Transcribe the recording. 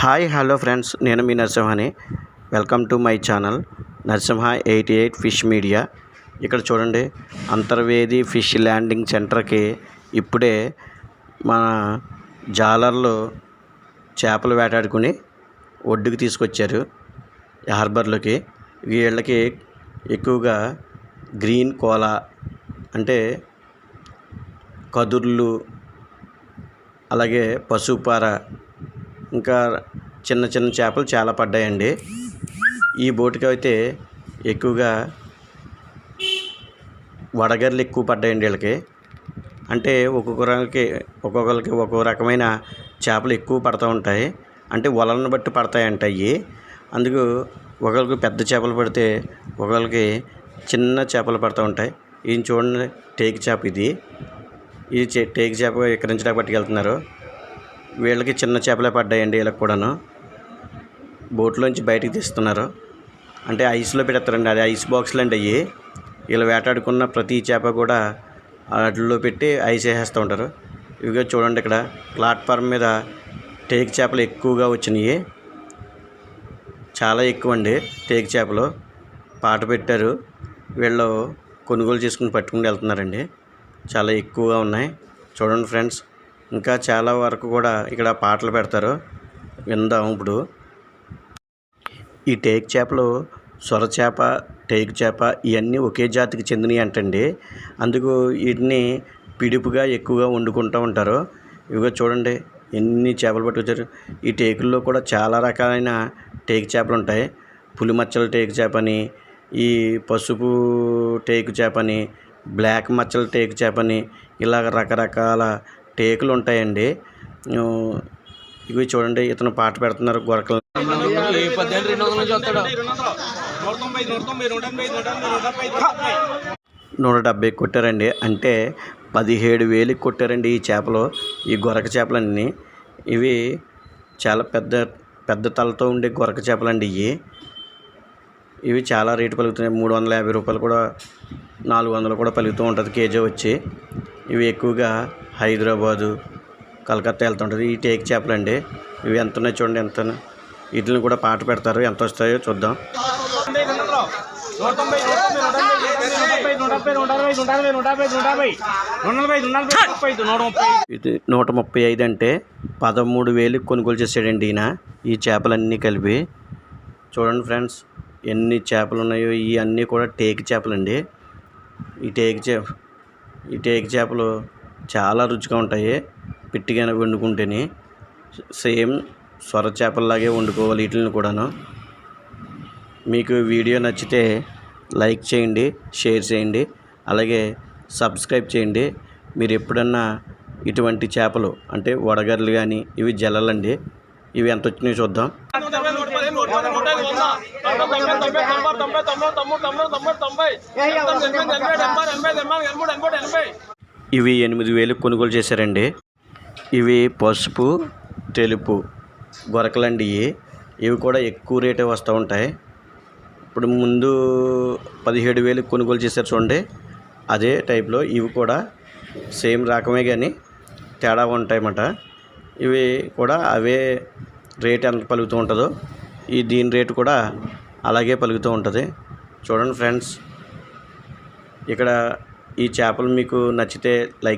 Hi hello friends నేను మీ నరసింహని. Welcome to my channel Narasimha eighty eight fish media. ఇక్కడ చూడండి అంతర్వేది ఫిష్ ల్యాండింగ్ సెంటర్కి ఇప్పుడే మన జాలర్లు చేపలు వేటాడుకుని ఒడ్డుకి తీసుకొచ్చారు హార్బర్లోకి. వీళ్ళకి ఎక్కువగా గ్రీన్ కోలా అంటే కదుర్లు అలాగే పశుపార ఇంకా చిన్న చిన్న చేపలు చాలా పడ్డాయండి. ఈ బోటుకి అయితే ఎక్కువగా వడగర్లు ఎక్కువ పడ్డాయండి వీళ్ళకి. అంటే ఒక్కొక్కరికి ఒక్కొక్కరికి ఒక్కొక్క రకమైన చేపలు ఎక్కువ పడుతూ ఉంటాయి. అంటే వలలను బట్టి పడతాయంట అవి అందుకు ఒకరికి పెద్ద చేపలు పడితే ఒకరికి చిన్న చేపలు పడుతూ ఉంటాయి. ఇది చూడండి టేక్ చేప ఇది. ఈ చే- టేక్ చేప ఎక్కడించడానికి పట్టుకెళ్తున్నారు. వీళ్ళకి చిన్న చేపలే పడ్డాయండి వీళ్ళకి కూడాను. బోట్లోంచి బయటికి తీస్తున్నారు. అంటే ఐస్లో పెడతారండి అది ఐస్ బాక్స్లు అండి అవి వీళ్ళు వేటాడుకున్న ప్రతి చేప కూడా వాటిల్లో పెట్టి ఐస్ వేసేస్తూ ఉంటారు. ఇవిగో చూడండి ఇక్కడ. ప్లాట్ఫామ్ మీద టేక్ చేపలు ఎక్కువగా వచ్చినాయి. చాలా ఎక్కువ అండి టేక్ చేపలు. పాట పెట్టారు. వీళ్ళు కొనుగోలు చేసుకుని పట్టుకుని వెళ్తున్నారండి. చాలా ఎక్కువగా ఉన్నాయి. చూడండి ఫ్రెండ్స్. ఇంకా చాలా వరకు కూడా ఇక్కడ పాటలు పెడతారు. విందాం ఇప్పుడు. ఈ టేక్ చేపలు సొర చేప టేక్ చేప ఇవన్నీ ఒకే జాతికి చెందినవి అంటండి. అందుకు వీటిని పిడుపుగా ఎక్కువగా వండుకుంటూ ఉంటారు. ఇవిగో చూడండి ఎన్ని చేపలు పట్టుకొచ్చారు. ఈ టేకుల్లో కూడా చాలా రకాలైన టేక్ చేపలు ఉంటాయి. పులి టేకు టేక్ చేపని ఈ పసుపు టేకు చేపని బ్లాక్ మచ్చల టేకు చేపని ఇలాగ రకరకాల టేకులు ఉంటాయండి. ఇవి చూడండి ఇతను పాట పెడుతున్నారు గొరకలు. నూట డెబ్బై కొట్టారండి. అంటే పదిహేడు వేలకి కొట్టారండి ఈ చేపలు ఈ గొరక చేపలన్నీ. ఇవి చాలా పెద్ద పెద్ద తలతో ఉండే గొరక చేపలండి ఇవి. ఇవి చాలా రేటు పలుకుతున్నాయి. మూడు వందల యాభై రూపాయలు కూడా నాలుగు వందలు కూడా పలుకుతూ ఉంటుంది కేజీ వచ్చి. ఇవి ఎక్కువగా హైదరాబాదు కలకత్తా వెళ్తుంటుంది ఈ టేక్ చేపలండి. ఇవి ఎంత ఉన్నాయి చూడండి ఎంత వీటిని కూడా పాట పెడతారు. ఎంత వస్తాయో చూద్దాం. ఇది నూట ముప్పై ఐదు అంటే పదమూడు వేలు కొనుగోలు చేసాడండి ఈయన. ఈ చేపలన్నీ కలిపి. చూడండి ఫ్రెండ్స్ ఎన్ని చేపలు ఉన్నాయో ఇవన్నీ కూడా టేక్ చేపలండి. ఈ టేక్ చేప ఈ టేక్ చేపలు చాలా రుచిగా ఉంటాయి పిట్టిగానే వండుకుంటేనే సేమ్ సొర చేపల్లాగే వండుకోవాలి వీటిని కూడాను మీకు వీడియో నచ్చితే లైక్ చేయండి షేర్ చేయండి అలాగే సబ్స్క్రైబ్ చేయండి మీరు ఎప్పుడన్నా ఇటువంటి చేపలు అంటే వడగర్లు కానీ ఇవి జల్లలండి ఇవి ఎంత వచ్చినాయో చూద్దాం ఇవి ఎనిమిది వేలు కొనుగోలు చేశారండి. ఇవి పసుపు తెలుపు గొరకలండి ఇవి. ఇవి కూడా ఎక్కువ రేటే వస్తూ ఉంటాయి. ఇప్పుడు ముందు పదిహేడు వేలు కొనుగోలు చేశారు చూడండి. అదే టైప్లో ఇవి కూడా సేమ్ రకమే కానీ తేడా ఉంటాయన్నమాట. ఇవి కూడా అవే రేట్ ఎంత పలుకుతూ ఉంటుందో ఈ దీని రేటు కూడా అలాగే పలుకుతూ ఉంటుంది. చూడండి ఫ్రెండ్స్. ఇక్కడ ఈ చేపలు మీకు నచ్చితే లైక్